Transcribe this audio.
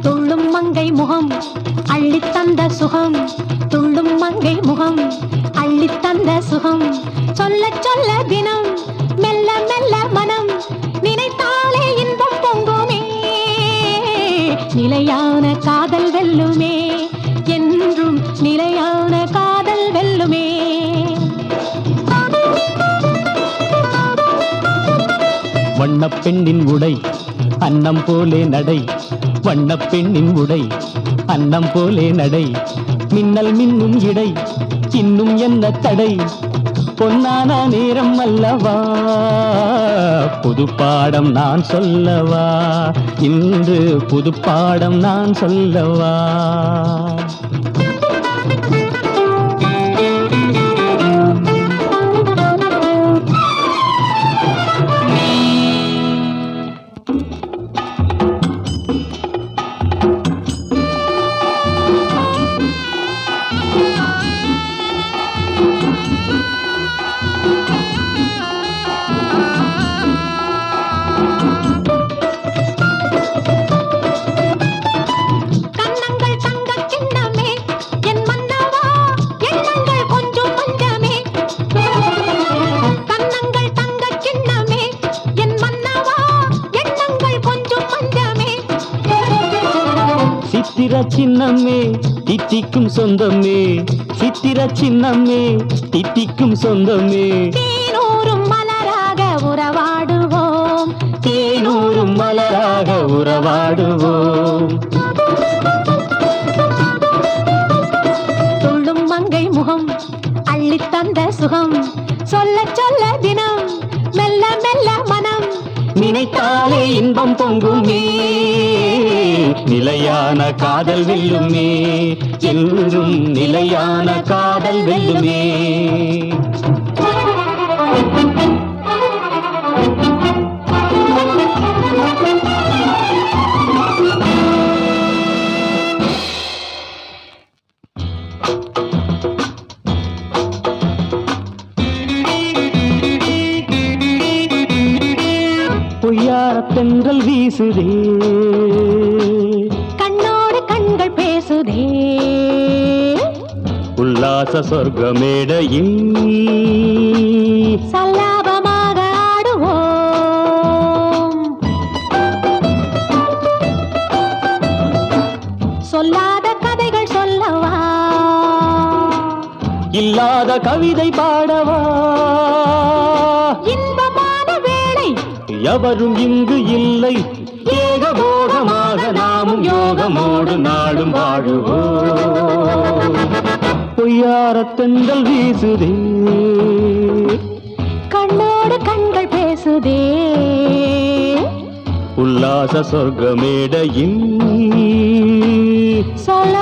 துள்ளும் மங்கை முகம் அள்ளித்தந்த சுகம். வண்ணப் பெண்ணின் உடை அன்னம் போலே நடை. வண்ணப் பெண்ணின் உடை அன்னம் போலே நடை. மின்னல் மின்னும் இடை இன்னும் என்ன தடை? பொன்னான நேரம் அல்லவா? புது பாடம் நான் சொல்லவா? இன்று புது பாடம் நான் சொல்லவா? சித்திர சின்னம்மே தித்திக்கும் சொந்தமே. சித்திர சின்னம்மே தித்திக்கும் சொந்தமே. உறவாடுவோம் துள்ளும் மங்கை முகம் அள்ளித் தந்த சுகம். சொல்ல சொல்ல தினம் மெல்ல மெல்ல மனம். நினைத்தாலே இன்பம் பொங்குமே. நிலையான காதல் வெல்லுமே. என்றும் நிலையான காதல் வெல்லுமே. தென்றல் வீசுதே. கண்ணோடு கண்கள் பேசுதே. உல்லாச சொர்க்க மேடையில் சல்லாபமாக ஆடுவோம். சொல்லாத கதைகள் சொல்லவா? இல்லாத கவிதை பாடவா? எவரும் இங்கு இல்லை. ஏகபோகமாக நாமும் யோகமோடு நாடும் வாழுவோம். பொய்யார தென்றல் வீசுதே. கண்ணோடு கண்கள் பேசுதே. உல்லாச சொர்க்க மேடையில் சொல்ல